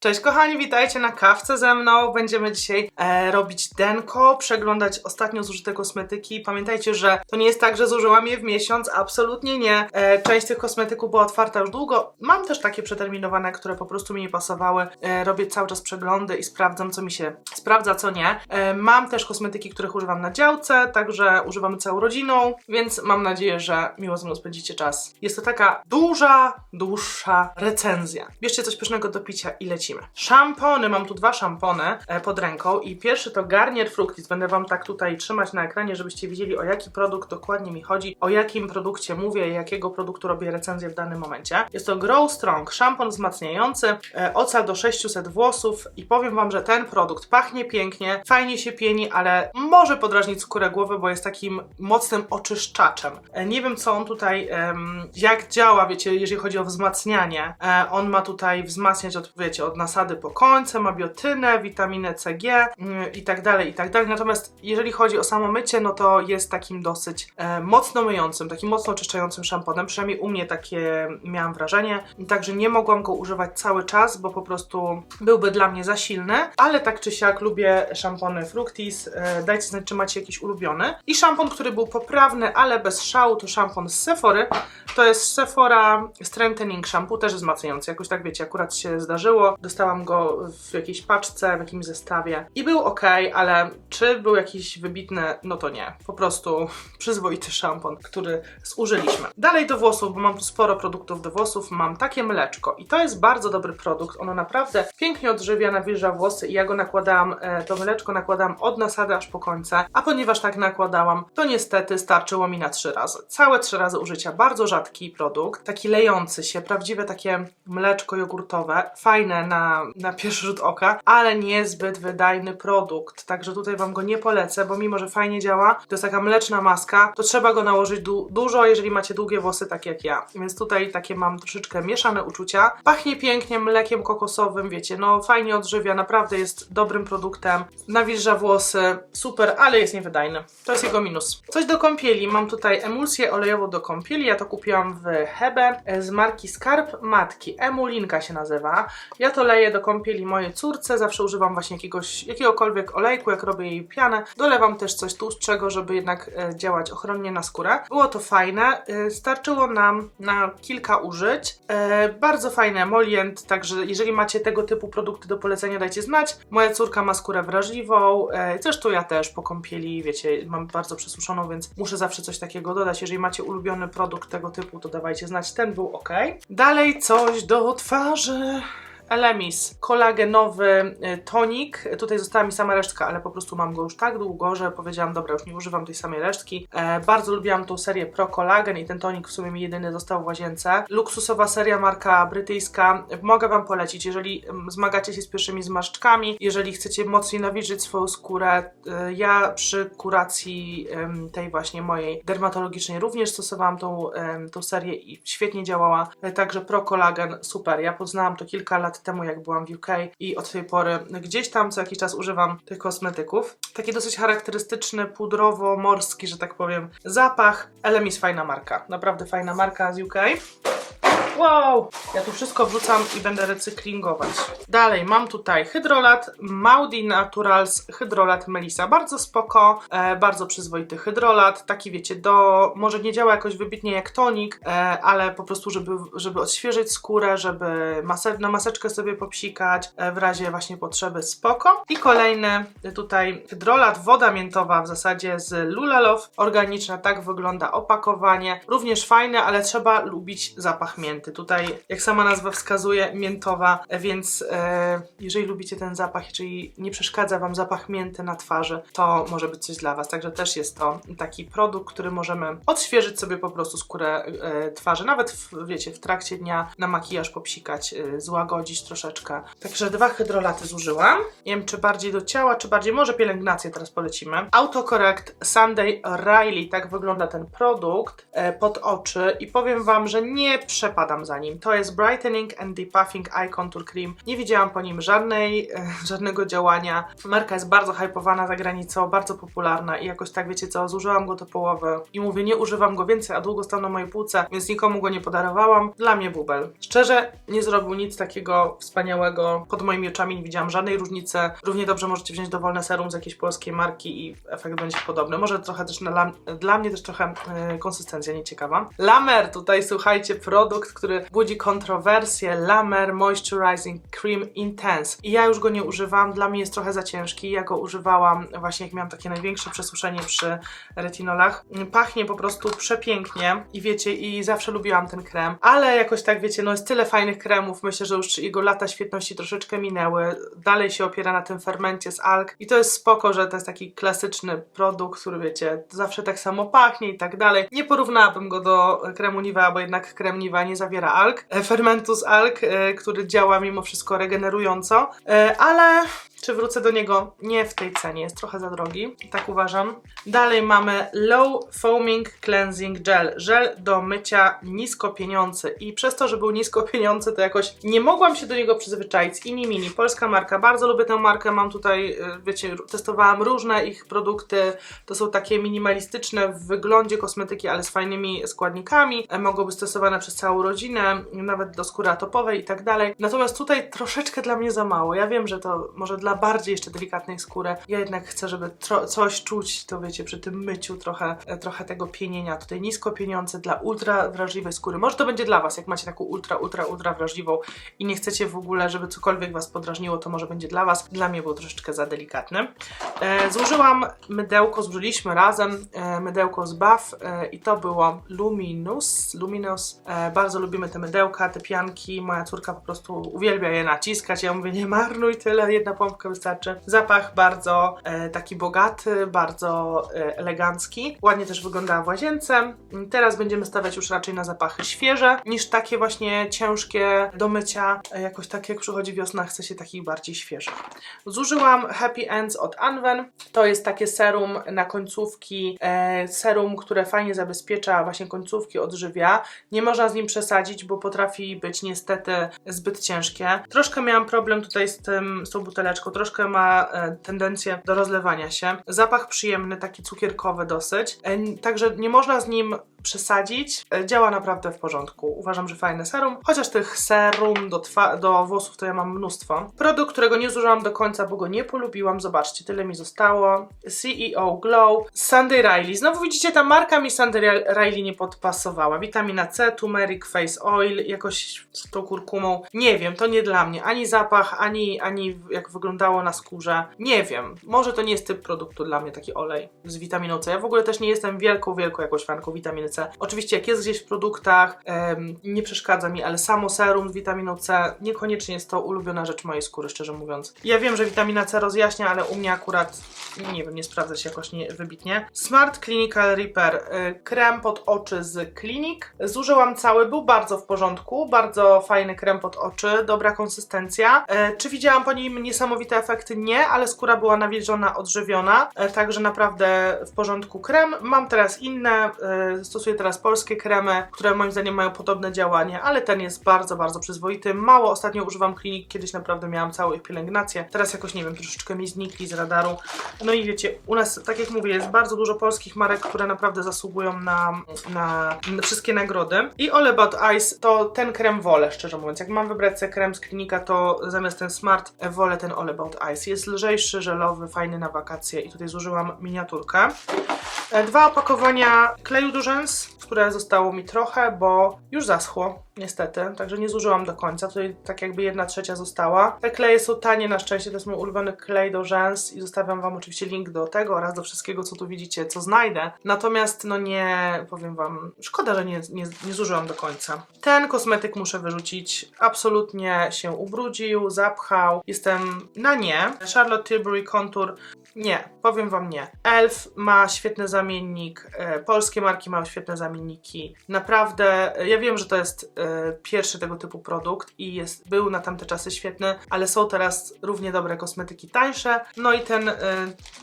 Cześć kochani, witajcie na kawce ze mną. Będziemy dzisiaj e, robić denko, przeglądać ostatnio zużyte kosmetyki. Pamiętajcie, że to nie jest tak, że zużyłam je w miesiąc, absolutnie nie. E, część tych kosmetyków była otwarta już długo. Mam też takie przeterminowane, które po prostu mi nie pasowały. E, robię cały czas przeglądy i sprawdzam, co mi się sprawdza, co nie. E, mam też kosmetyki, których używam na działce, także używamy całą rodziną, więc mam nadzieję, że miło ze mną spędzicie czas. Jest to taka duża, dłuższa recenzja. Bierzcie coś pysznego do picia i lecimy. Szampony, mam tu dwa szampony e, pod ręką i pierwszy to Garnier Fructis. Będę Wam tak tutaj trzymać na ekranie, żebyście widzieli o jaki produkt dokładnie mi chodzi, o jakim produkcie mówię i jakiego produktu robię recenzję w danym momencie. Jest to Grow Strong, szampon wzmacniający, e, ocal do 600 włosów i powiem Wam, że ten produkt pachnie pięknie, fajnie się pieni, ale może podrażnić skórę głowy, bo jest takim mocnym oczyszczaczem. E, Nie wiem, co on tutaj, jak działa, wiecie, jeżeli chodzi o wzmacnianie. On ma tutaj wzmacniać od, wiecie, od nasady po końce, ma biotynę, witaminę CG mm, i tak dalej, i tak dalej. Natomiast jeżeli chodzi o samo mycie, no to jest takim dosyć e, mocno myjącym, takim mocno oczyszczającym szamponem. Przynajmniej u mnie takie miałam wrażenie. Także nie mogłam go używać cały czas, bo po prostu byłby dla mnie za silny. Ale tak czy siak lubię szampony Fructis. E, dajcie znać, czy macie jakiś ulubiony. I szampon, który był poprawny, ale bez szału, to szampon z Sephory. To jest Sephora Strengthening Shampoo, też wzmacniający. Jakoś tak wiecie, akurat się zdarzyło. Dostałam go w jakiejś paczce, w jakimś zestawie i był ok, ale czy był jakiś wybitny? No to nie. Po prostu przyzwoity szampon, który zużyliśmy. Dalej do włosów, bo mam tu sporo produktów do włosów. Mam takie mleczko i to jest bardzo dobry produkt. Ono naprawdę pięknie odżywia, nawilża włosy i ja go nakładałam, e, to mleczko nakładałam od nasady aż po końce, a ponieważ tak nakładałam, to niestety starczyło mi na trzy razy. Całe trzy razy użycia. Bardzo rzadki produkt, taki lejący się, prawdziwe takie mleczko jogurtowe, fajne na, na pierwszy rzut oka, ale niezbyt wydajny produkt, także tutaj Wam go nie polecę, bo mimo, że fajnie działa, to jest taka mleczna maska, to trzeba go nałożyć du dużo, jeżeli macie długie włosy, tak jak ja. Więc tutaj takie mam troszeczkę mieszane uczucia. Pachnie pięknie mlekiem kokosowym, wiecie, no fajnie odżywia, naprawdę jest dobrym produktem, nawilża włosy, super, ale jest niewydajny. To jest jego minus. Coś do kąpieli, mam tutaj emulsję olejową do kąpieli, ja to kupiłam w Hebe z marki Skarb Matki, Emulinka się nazywa. Ja to leję do kąpieli mojej córce, zawsze używam właśnie jakiegoś, jakiegokolwiek olejku, jak robię jej pianę. Dolewam też coś tłustszego, żeby jednak e, działać ochronnie na skórę. Było to fajne, e, starczyło nam na kilka użyć. E, bardzo fajny emolient, także jeżeli macie tego typu produkty do polecenia, dajcie znać. Moja córka ma skórę wrażliwą, zresztą ja też po kąpieli, wiecie, mam bardzo przesuszoną, więc muszę zawsze coś takiego dodać. Jeżeli macie ulubiony produkt tego typu, to dawajcie znać, ten był ok. Dalej coś do twarzy. Elemis, kolagenowy y, tonik. Tutaj została mi sama resztka, ale po prostu mam go już tak długo, że powiedziałam, dobra, już nie używam tej samej resztki. E, bardzo lubiłam tą serię Pro Collagen i ten tonik w sumie mi jedyny został w łazience. Luksusowa seria, marka brytyjska. Mogę Wam polecić, jeżeli mm, zmagacie się z pierwszymi zmarszczkami, jeżeli chcecie mocniej nawilżyć swoją skórę. e, Ja przy kuracji em, tej właśnie mojej dermatologicznej również stosowałam tą, em, tą serię i świetnie działała. E, Także Pro Collagen, super. Ja poznałam to kilka lat temu, jak byłam w UK i od tej pory gdzieś tam co jakiś czas używam tych kosmetyków. Taki dosyć charakterystyczny, pudrowo-morski, że tak powiem, zapach. Elemis fajna marka, naprawdę fajna marka z UK. Wow! Ja tu wszystko wrzucam i będę recyklingować. Dalej, mam tutaj hydrolat Maudi Naturals Hydrolat Melisa. Bardzo spoko, e, bardzo przyzwoity hydrolat. Taki wiecie, do może nie działa jakoś wybitnie jak tonik, e, ale po prostu, żeby, żeby odświeżyć skórę, żeby mase na maseczkę sobie popsikać, e, w razie właśnie potrzeby spoko. I kolejny tutaj hydrolat, woda miętowa w zasadzie z Lulalow. Organiczna, tak wygląda opakowanie. Również fajne, ale trzeba lubić zapach mięty. Tutaj, jak sama nazwa wskazuje, miętowa, więc e, jeżeli lubicie ten zapach, jeżeli nie przeszkadza Wam zapach mięty na twarzy, to może być coś dla Was. Także też jest to taki produkt, który możemy odświeżyć sobie po prostu skórę e, twarzy, nawet w, wiecie, w trakcie dnia na makijaż popsikać, e, złagodzić troszeczkę. Także dwa hydrolaty zużyłam. Nie wiem, czy bardziej do ciała, czy bardziej, może pielęgnację teraz polecimy. Autocorrect Sunday Riley, tak wygląda ten produkt e, pod oczy i powiem Wam, że nie przepadam za nim. To jest Brightening and Depuffing Eye Contour Cream. Nie widziałam po nim żadnej, e, żadnego działania. Marka jest bardzo hypowana za granicą, bardzo popularna i jakoś tak wiecie co, zużyłam go do połowy i mówię, nie używam go więcej, a długo stał na mojej półce, więc nikomu go nie podarowałam. Dla mnie bubel. Szczerze, nie zrobił nic takiego wspaniałego. Pod moimi oczami nie widziałam żadnej różnicy. Równie dobrze możecie wziąć dowolne serum z jakiejś polskiej marki i efekt będzie podobny. Może trochę też na, dla mnie też trochę yy, konsystencja nieciekawa. Lamer, tutaj słuchajcie, produkt, który budzi kontrowersję. Lamer Moisturizing Cream Intense. I ja już go nie używam, dla mnie jest trochę za ciężki. Ja go używałam właśnie jak miałam takie największe przesuszenie przy retinolach. Pachnie po prostu przepięknie i wiecie, i zawsze lubiłam ten krem, ale jakoś tak wiecie, no jest tyle fajnych kremów, myślę, że już jego lata świetności troszeczkę minęły. Dalej się opiera na tym fermencie z alg i to jest spoko, że to jest taki klasyczny produkt, który wiecie, zawsze tak samo pachnie i tak dalej. Nie porównałabym go do kremu Nivea, bo jednak krem Nivea nie zawiera alg, e, fermentu z alg, e, który działa mimo wszystko regenerująco, e, ale czy wrócę do niego? Nie w tej cenie, jest trochę za drogi, tak uważam. Dalej mamy Low Foaming Cleansing Gel, żel do mycia nisko pieniądzy i przez to, że był nisko pieniądzy, to jakoś nie mogłam się do niego przyzwyczaić. Ini Mini, polska marka, bardzo lubię tę markę, mam tutaj, y, wiecie, testowałam różne ich produkty, to są takie minimalistyczne w wyglądzie kosmetyki, ale z fajnymi składnikami, E, mogą być stosowane przez całą rodzinę, nawet do skóry atopowej i tak dalej. Natomiast tutaj troszeczkę dla mnie za mało. Ja wiem, że to może dla bardziej jeszcze delikatnej skóry. Ja jednak chcę, żeby coś czuć, to wiecie, przy tym myciu trochę, e, trochę tego pienienia. Tutaj nisko pieniądze dla ultra wrażliwej skóry. Może to będzie dla Was, jak macie taką ultra, ultra, ultra wrażliwą i nie chcecie w ogóle, żeby cokolwiek Was podrażniło, to może będzie dla Was. Dla mnie był troszeczkę za delikatny. E, zużyłam mydełko, zużyliśmy razem e, mydełko z Buff e, i to było Luminous. Luminous. E, bardzo lubimy te mydełka, te pianki. Moja córka po prostu uwielbia je naciskać. Ja mówię, nie marnuj tyle, jedna pompka wystarczy. Zapach bardzo e, taki bogaty, bardzo e, elegancki. Ładnie też wygląda w łazience. Teraz będziemy stawiać już raczej na zapachy świeże, niż takie właśnie ciężkie do mycia. E, jakoś tak jak przychodzi wiosna, chce się takich bardziej świeżych. Zużyłam Happy Ends od Anwen. To jest takie serum na końcówki, e, serum, które fajnie zabezpiecza właśnie końcówki, odżywia. Nie można z nim przesadzić, bo potrafi być niestety zbyt ciężkie. Troszkę miałam problem tutaj z, tym, z tą buteleczką, troszkę ma e, tendencję do rozlewania się. Zapach przyjemny, taki cukierkowy dosyć, e, także nie można z nim przesadzić. E, Działa naprawdę w porządku. Uważam, że fajne serum. Chociaż tych serum do, do włosów to ja mam mnóstwo. Produkt, którego nie zużyłam do końca, bo go nie polubiłam. Zobaczcie, tyle mi zostało. CEO Glow. Sandy Riley. Znowu widzicie, ta marka mi Sandy Riley nie podpasowała. Witamina C, turmeric, face oil, jakoś z tą kurkumą. Nie wiem, to nie dla mnie. Ani zapach, ani, ani jak wyglądało na skórze. Nie wiem. Może to nie jest typ produktu dla mnie, taki olej z witaminą C. Ja w ogóle też nie jestem wielką, wielką jakąś fanką witaminy C. Oczywiście jak jest gdzieś w produktach, em, nie przeszkadza mi, ale samo serum z witaminą C niekoniecznie jest to ulubiona rzecz mojej skóry, szczerze mówiąc. Ja wiem, że witamina C rozjaśnia, ale u mnie akurat, nie wiem, nie sprawdza się jakoś nie, wybitnie. Smart Clinical Repair. y, Krem pod oczy z Clinic. Zużyłam cały, był bardzo w porządku, bardzo fajny krem pod oczy, dobra konsystencja. E, Czy widziałam po nim niesamowite efekty? Nie, ale skóra była nawilżona, odżywiona, e, także naprawdę w porządku krem. Mam teraz inne, e, stosuję teraz polskie kremy, które moim zdaniem mają podobne działanie, ale ten jest bardzo, bardzo przyzwoity. Mało ostatnio używam klinik, kiedyś naprawdę miałam całą ich pielęgnację. Teraz jakoś, nie wiem, troszeczkę mi znikli z radaru. No i wiecie, u nas, tak jak mówię, jest bardzo dużo polskich marek, które naprawdę zasługują na, na, wszystkie nagrody. I All About Ice to ten krem wolę, szczerze mówiąc. Jak mam wybrać krem z klinika, to zamiast ten Smart e, wolę ten All Ice. Jest lżejszy, żelowy, fajny na wakacje i tutaj zużyłam miniaturkę. E, Dwa opakowania kleju do rzęs, które zostało mi trochę, bo już zaschło, niestety, także nie zużyłam do końca. Tutaj tak jakby jedna trzecia została. Te kleje są tanie na szczęście, to jest mój ulubiony klej do rzęs i zostawiam Wam oczywiście link do tego oraz do wszystkiego, co tu widzicie, co znajdę. Natomiast, no nie, powiem Wam, szkoda, że nie, nie, nie zużyłam do końca. Ten kosmetyk muszę wyrzucić. Absolutnie się ubrudził, zapchał. Jestem na nie. Charlotte Tilbury Contour Nie, powiem wam nie. Elf ma świetny zamiennik, e, polskie marki mają świetne zamienniki. Naprawdę, e, ja wiem, że to jest e, pierwszy tego typu produkt i jest, był na tamte czasy świetny, ale są teraz równie dobre kosmetyki tańsze. No i ten,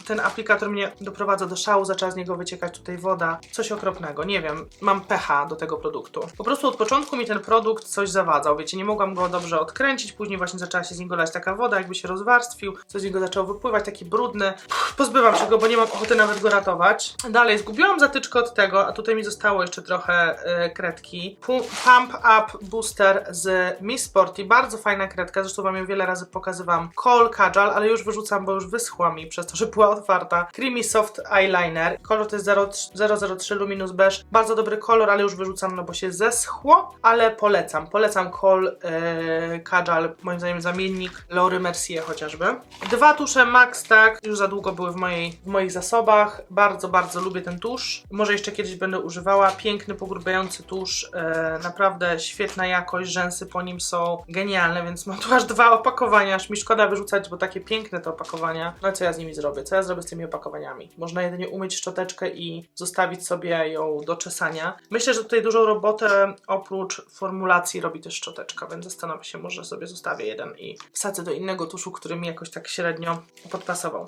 ten aplikator mnie doprowadza do szału, zaczęła z niego wyciekać tutaj woda. Coś okropnego, nie wiem, mam pecha do tego produktu. Po prostu od początku mi ten produkt coś zawadzał, wiecie, nie mogłam go dobrze odkręcić, później właśnie zaczęła się z niego lać taka woda, jakby się rozwarstwił, coś z niego zaczęło wypływać, taki brudny. Pozbywam się go, bo nie mam ochoty nawet go ratować. Dalej, zgubiłam zatyczkę od tego, a tutaj mi zostało jeszcze trochę e, kredki. Pu- Pump Up Booster z Miss Sporty, bardzo fajna kredka, zresztą wam ją wiele razy pokazywałam. Kohl Kajal, ale już wyrzucam, bo już wyschła mi przez to, że była otwarta. Creamy Soft Eyeliner, kolor to jest 0- 003 Luminous Beige, bardzo dobry kolor, ale już wyrzucam, no bo się zeschło, ale polecam, polecam e, Kajal, moim zdaniem zamiennik Lory Mercier chociażby. Dwa tusze Max Tak, już za długo były w, mojej, w moich zasobach, bardzo, bardzo lubię ten tusz, może jeszcze kiedyś będę używała, piękny, pogrubiający tusz, e, naprawdę świetna jakość, rzęsy po nim są genialne, więc mam tu aż dwa opakowania, aż mi szkoda wyrzucać, bo takie piękne te opakowania. No i co ja z nimi zrobię? Co ja zrobię z tymi opakowaniami? Można jedynie umyć szczoteczkę i zostawić sobie ją do czesania. Myślę, że tutaj dużą robotę oprócz formulacji robi też szczoteczka, więc zastanowię się, może sobie zostawię jeden i wsadzę do innego tuszu, który mi jakoś tak średnio podpasował.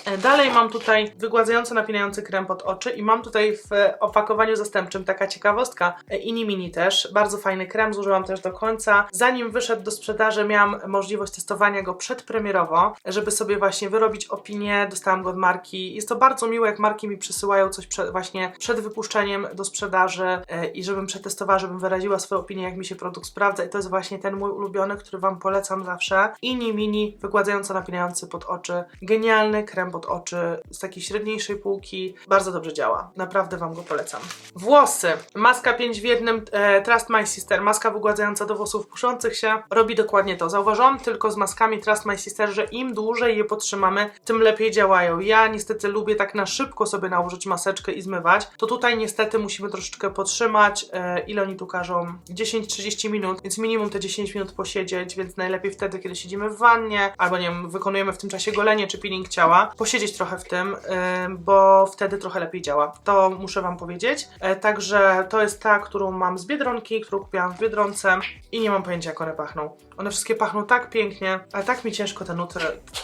Dalej mam tutaj wygładzający, napinający krem pod oczy i mam tutaj w e, opakowaniu zastępczym taka ciekawostka, e, Ini Mini też, bardzo fajny krem, zużyłam też do końca. Zanim wyszedł do sprzedaży miałam możliwość testowania go przedpremierowo, żeby sobie właśnie wyrobić opinię, dostałam go od marki. Jest to bardzo miłe, jak marki mi przysyłają coś przed, właśnie przed wypuszczeniem do sprzedaży e, i żebym przetestowała, żebym wyraziła swoją opinię, jak mi się produkt sprawdza i to jest właśnie ten mój ulubiony, który Wam polecam zawsze. Ini Mini, wygładzająco napinający pod oczy, genialny krem pod oczy z takiej średniejszej półki, bardzo dobrze działa. Naprawdę Wam go polecam. Włosy. Maska 5 w jednym e, Trust My Sister, maska wygładzająca do włosów puszących się, robi dokładnie to. Zauważyłam tylko z maskami Trust My Sister, że im dłużej je podtrzymamy, tym lepiej działają. Ja niestety lubię tak na szybko sobie nałożyć maseczkę i zmywać, to tutaj niestety musimy troszeczkę podtrzymać. E, ile oni tu każą? 10-30 minut, więc minimum te 10 minut posiedzieć, więc najlepiej wtedy, kiedy siedzimy w wannie, albo nie wiem, wykonujemy w tym czasie golenie czy peeling ciała, posiedzieć trochę w tym, ym, bo wtedy trochę lepiej działa. To muszę Wam powiedzieć. E, także to jest ta, którą mam z Biedronki, którą kupiłam w Biedronce i nie mam pojęcia, jak one pachną. One wszystkie pachną tak pięknie, ale tak mi ciężko te nuty,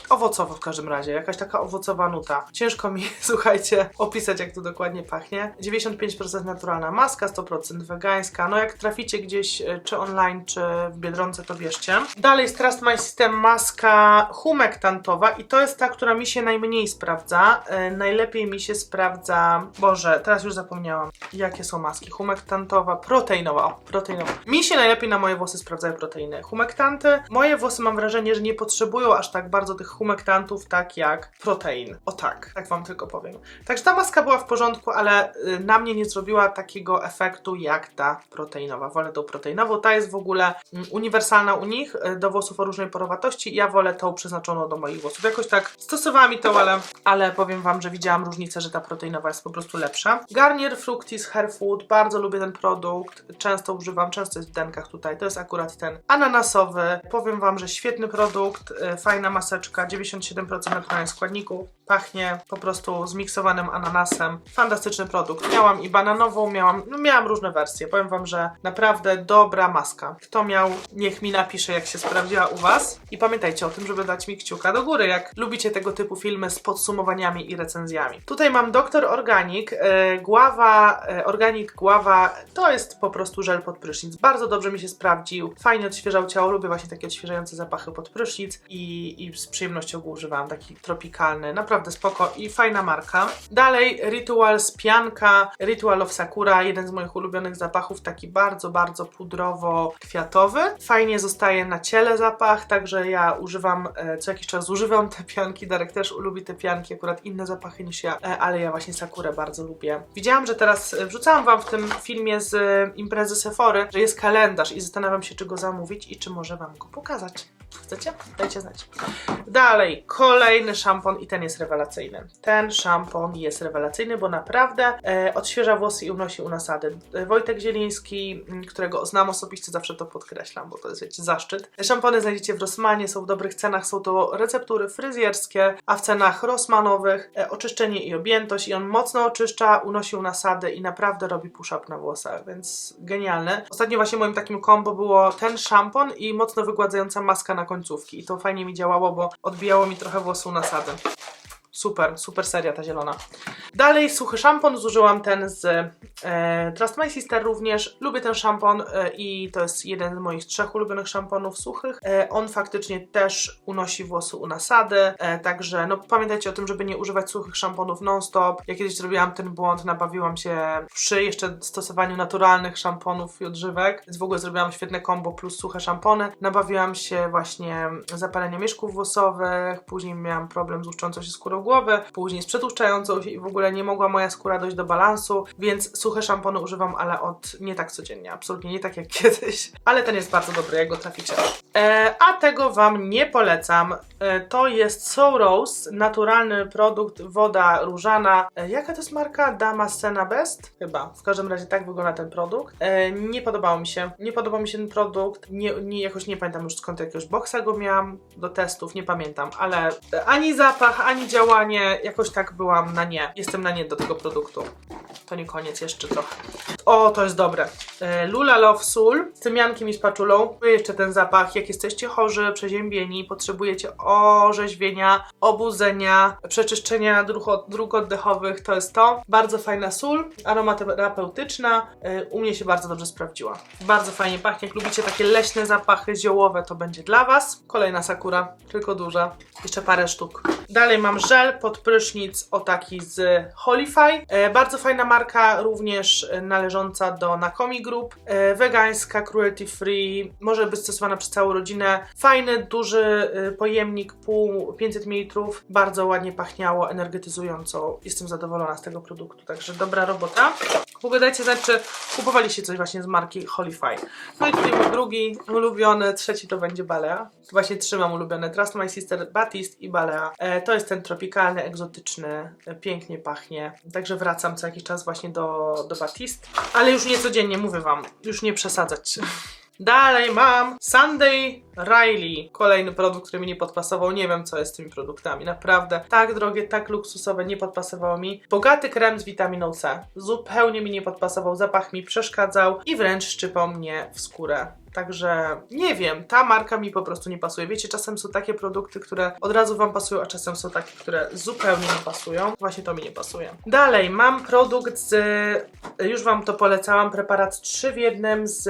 owocowo w każdym razie, jakaś taka owocowa nuta. Ciężko mi, słuchajcie, opisać, jak to dokładnie pachnie. 95% naturalna maska, 100% wegańska. No jak traficie gdzieś, e, czy online, czy w Biedronce, to bierzcie. Dalej jest Trust My System maska humektantowa i to jest ta, która mi się najmniej sprawdza. E, najlepiej mi się sprawdza, Boże, teraz już zapomniałam, jakie są maski. Humektantowa, proteinowa, o, proteinowa. Mi się najlepiej na moje włosy sprawdzają proteiny. Humektanty, moje włosy mam wrażenie, że nie potrzebują aż tak bardzo tych humektantów, tak jak protein. O tak, tak wam tylko powiem. Także ta maska była w porządku, ale y, na mnie nie zrobiła takiego efektu jak ta proteinowa. Wolę tą proteinową, ta jest w ogóle mm, uniwersalna u nich, y, do włosów o różnej porowatości. Ja wolę tą przeznaczoną do moich włosów. Jakoś tak stosowałam i to, ale, ale powiem wam, że widziałam różnicę, że ta proteinowa jest po prostu lepsza. Garnier Fructis Hair Food, bardzo lubię ten produkt, często używam, często jest w denkach tutaj. To jest akurat ten ananasowy. Powiem wam, że świetny produkt, y, fajna maseczka, 97% naturalnych składników. Pachnie po prostu zmiksowanym ananasem. Fantastyczny produkt. Miałam i bananową, miałam, no miałam różne wersje. Powiem wam, że naprawdę dobra maska. Kto miał, niech mi napisze, jak się sprawdziła u was. I pamiętajcie o tym, żeby dać mi kciuka do góry, jak lubicie tego typu filmy z podsumowaniami i recenzjami. Tutaj mam Dr. Organic, e, Guava, e, Organic Guava, to jest po prostu żel pod prysznic. Bardzo dobrze mi się sprawdził, fajnie odświeżał ciało, lubię właśnie takie odświeżające zapachy pod prysznic i, i z przyjemnością go używałam, taki tropikalny, naprawdę spoko i fajna marka. Dalej Rituals Pianka, Ritual of Sakura, jeden z moich ulubionych zapachów, taki bardzo, bardzo pudrowo-kwiatowy. Fajnie zostaje na ciele zapach, także ja używam, e, co jakiś czas używam te pianki, Darek też lubi te pianki, akurat inne zapachy niż ja, e, ale ja właśnie Sakurę bardzo lubię. Widziałam, że teraz e, wrzucałam wam w tym filmie z imprezy Sephory, że jest kalendarz i zastanawiam się, czy go zamówić i czy może wam go pokazać. Chcecie? Dajcie znać. Dalej, kolejny szampon i ten jest rewelacyjny. Ten szampon jest rewelacyjny, bo naprawdę e, odświeża włosy i unosi nasady. E, Wojtek Zieliński, m, którego znam osobiście, zawsze to podkreślam, bo to jest wiecie, zaszczyt. Szampony znajdziecie w Rossmanie, są w dobrych cenach, są to receptury fryzjerskie, a w cenach rossmanowych e, oczyszczenie i objętość i on mocno oczyszcza, unosi u nasady i naprawdę robi push-up na włosach, więc genialne. Ostatnio właśnie moim takim combo było ten szampon i mocno wygładzająca maska na końcówki i to fajnie mi działało, bo odbijało mi trochę włosu nasady. Super, super seria ta zielona. Dalej suchy szampon, zużyłam ten z Trust My Sister również. Lubię ten szampon e, i to jest jeden z moich trzech ulubionych szamponów suchych. E, on faktycznie też unosi włosy u nasady, e, także no pamiętajcie o tym, żeby nie używać suchych szamponów non-stop. Ja kiedyś zrobiłam ten błąd, nabawiłam się przy jeszcze stosowaniu naturalnych szamponów i odżywek, więc w ogóle zrobiłam świetne combo plus suche szampony. Nabawiłam się właśnie zapalenia mieszków włosowych, później miałam problem z łuszczącą się skórą głowy, później z przetłuszczającą się i w ogóle nie mogła moja skóra dojść do balansu, więc suche szampony używam, ale od nie tak codziennie, absolutnie nie tak jak kiedyś, ale ten jest bardzo dobry, jak go traficie. E, a tego Wam nie polecam. E, to jest Soul Rose, naturalny produkt, woda różana. E, jaka to jest marka? Damascena Best? Chyba. W każdym razie tak wygląda ten produkt. E, nie podobało mi się. Nie podobał mi się ten produkt. Nie, nie, jakoś nie pamiętam już skąd jakiegoś boksa go miałam do testów, nie pamiętam, ale ani zapach, ani działanie, jakoś tak byłam na nie. Jestem na nie do tego produktu. To nie koniec, jeszcze trochę. O, to jest dobre. Lula Love Soul z tymiankiem i spaczulą. Czuję jeszcze ten zapach. Jak jesteście chorzy, przeziębieni, potrzebujecie orzeźwienia, obudzenia, przeczyszczenia dróg, od- dróg oddechowych, to jest to. Bardzo fajna sól, aromaterapeutyczna. E, U mnie się bardzo dobrze sprawdziła. Bardzo fajnie pachnie. Jak lubicie takie leśne zapachy ziołowe, to będzie dla Was. Kolejna sakura, tylko duża. Jeszcze parę sztuk. Dalej mam żel pod prysznic, o taki z Holify. E, bardzo fajna marka, również należąca do Nakomi Group. E, wegańska, cruelty free, może być stosowana przez całą rodzinę. Fajny, duży e, pojemnik, pół 500 ml. Bardzo ładnie pachniało, energetyzująco. Jestem zadowolona z tego produktu, także dobra robota. W ogóle dajcie znać, czy kupowaliście coś właśnie z marki Holify. No i tutaj mój drugi ulubiony, trzeci to będzie Balea. Właśnie trzymam ulubione Trust My Sister, Batiste i Balea. E, to jest ten tropikalny, egzotyczny, e, pięknie pachnie. Także wracam co jakiś czas właśnie do, do Batiste. Ale już nie codziennie, mówię wam, już nie przesadzać. Dalej mam Sunday Riley. Kolejny produkt, który mi nie podpasował. Nie wiem, co jest z tymi produktami. Naprawdę tak drogie, tak luksusowe, nie podpasowało mi. Bogaty krem z witaminą C. Zupełnie mi nie podpasował. Zapach mi przeszkadzał i wręcz szczypał mnie w skórę. Także nie wiem, ta marka mi po prostu nie pasuje. Wiecie, czasem są takie produkty, które od razu Wam pasują, a czasem są takie, które zupełnie nie pasują. Właśnie to mi nie pasuje. Dalej, mam produkt z, już Wam to polecałam, preparat 3 w jednym z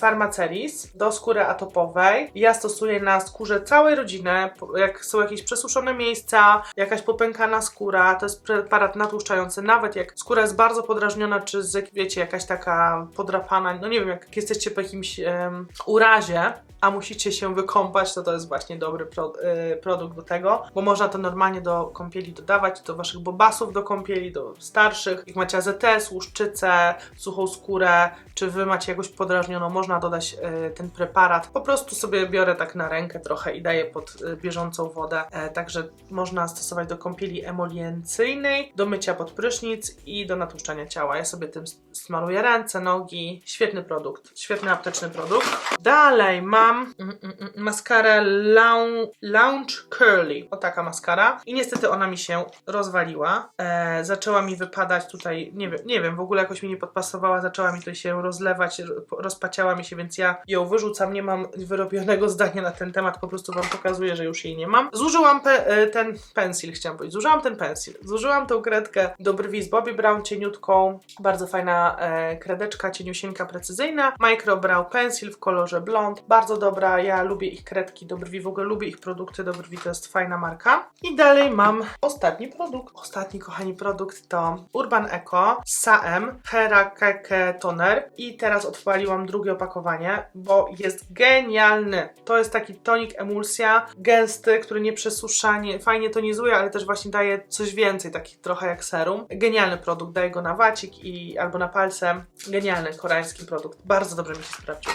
Pharmacelis do skóry atopowej. Ja stosuję na skórze całej rodziny, jak są jakieś przesuszone miejsca, jakaś popękana skóra, to jest preparat natłuszczający, nawet jak skóra jest bardzo podrażniona, czy wiecie, jakaś taka podrapana, no nie wiem, jak jesteście po jakimś urazie, a musicie się wykąpać, to to jest właśnie dobry pro, y, produkt do tego, bo można to normalnie do kąpieli dodawać, do waszych bobasów do kąpieli, do starszych. Jak macie AZS, łuszczycę, suchą skórę, czy wy macie jakąś podrażnioną, można dodać y, ten preparat. Po prostu sobie biorę tak na rękę trochę i daję pod y, bieżącą wodę. E, także można stosować do kąpieli emoliencyjnej, do mycia pod prysznic i do natłuszczania ciała. Ja sobie tym smaruję ręce, nogi. Świetny produkt, świetny apteczny produkt. Dalej mam mm, mm, mm, maskarę Lounge, Curly. O taka maskara. I niestety ona mi się rozwaliła. E, zaczęła mi wypadać tutaj, nie wiem, nie wiem, w ogóle jakoś mi nie podpasowała, zaczęła mi tutaj się rozlewać, ro- rozpaciała mi się, więc ja ją wyrzucam. Nie mam wyrobionego zdania na ten temat, po prostu Wam pokazuję, że już jej nie mam. Zużyłam pe, e, ten pensil, chciałam powiedzieć. Zużyłam ten pensil. Zużyłam tą kredkę do brwi z Bobbi Brown cieniutką. Bardzo fajna e, kredeczka, cieniusieńka, precyzyjna. Micro Brow Pencil w kolorze blond. Bardzo dobra, ja lubię ich kredki do brwi, w ogóle lubię ich produkty do brwi, to jest fajna marka. I dalej mam ostatni produkt. Ostatni, kochani, produkt to Urban Eco Saem Hera Keke Toner. I teraz odpaliłam drugie opakowanie, bo jest genialny. To jest taki tonik emulsja, gęsty, który nie przesusza, nie, fajnie tonizuje, ale też właśnie daje coś więcej, taki trochę jak serum. Genialny produkt, daję go na wacik i albo na palce. Genialny koreański produkt. Bardzo dobrze mi się sprawdził.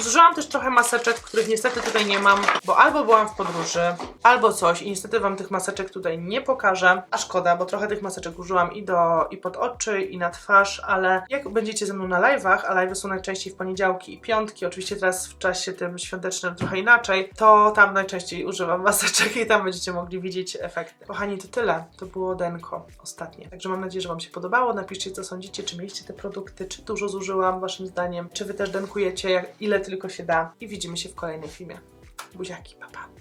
Zużyłam też trochę maseczek, których niestety tutaj nie mam, bo albo byłam w podróży, albo coś i niestety Wam tych maseczek tutaj nie pokażę. A szkoda, bo trochę tych maseczek użyłam i do i pod oczy, i na twarz, ale jak będziecie ze mną na live'ach, a live'y są najczęściej w poniedziałki i piątki, oczywiście teraz w czasie tym świątecznym trochę inaczej, to tam najczęściej używam maseczek i tam będziecie mogli widzieć efekty. Kochani, to tyle. To było denko ostatnie. Także mam nadzieję, że Wam się podobało. Napiszcie, co sądzicie, czy mieliście te produkty, czy dużo zużyłam Waszym zdaniem, czy Wy też denkujecie, jak, ile tylko się da. I widzimy się w kolejnym filmie. Buziaki, pa pa.